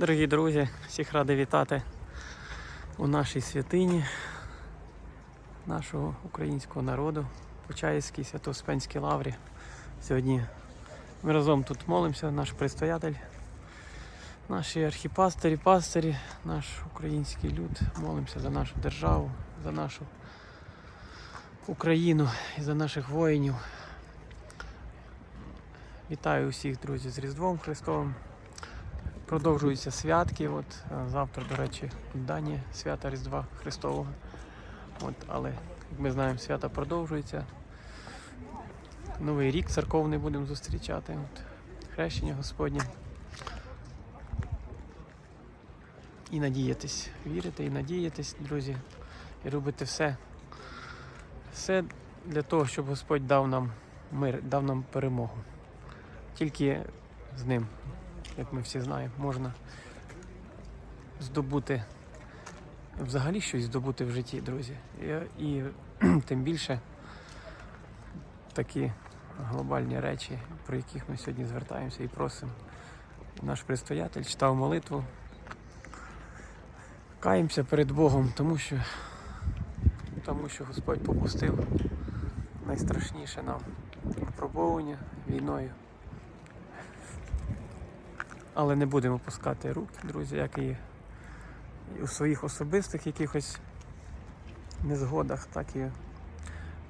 Дорогі друзі, всіх радий вітати у нашій святині нашого українського народу, Почаївській Свято-Успенській лаврі. Сьогодні ми разом тут молимося, наш предстоятель, наші архіпастирі, пастирі, наш український люд. Молимося за нашу державу, за нашу Україну і за наших воїнів. Вітаю усіх, друзі, з Різдвом Христовим. Продовжуються святки. От е, завтра, до речі, дані свята Різдва Христового. От, але, як ми знаємо, свята продовжуються. Новий рік церковний будемо зустрічати. От, хрещення Господнє. І надіятись, вірити і надіятись, друзі, і робити все. Все для того, щоб Господь дав нам мир, дав нам перемогу. Тільки з ним як ми всі знаємо, можна здобути взагалі щось здобути в житті, друзі. І, і тим більше такі глобальні речі, про яких ми сьогодні звертаємося і просимо. Наш предстоятель читав молитву. Каємося перед Богом, тому що, тому що Господь попустив найстрашніше нам випробовування війною. Але не будемо пускати рук, друзі, як і у своїх особистих якихось незгодах, так і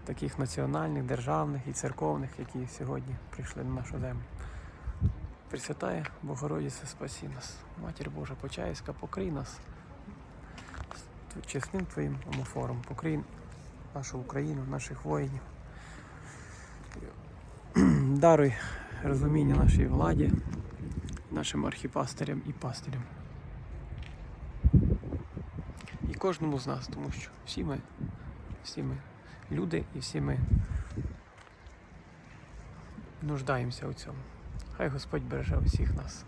таких національних, державних і церковних, які сьогодні прийшли на нашу землю. Пресвятає Богородиця, спасі нас. Матір Божа Почаївська, покрий нас чесним твоїм омофором, покрий нашу Україну, наших воїнів. Даруй розуміння нашій владі нашим архіпастирям і пастирям. І кожному з нас, тому що всі ми, всі ми люди і всі ми нуждаємося у цьому. Хай Господь береже усіх нас.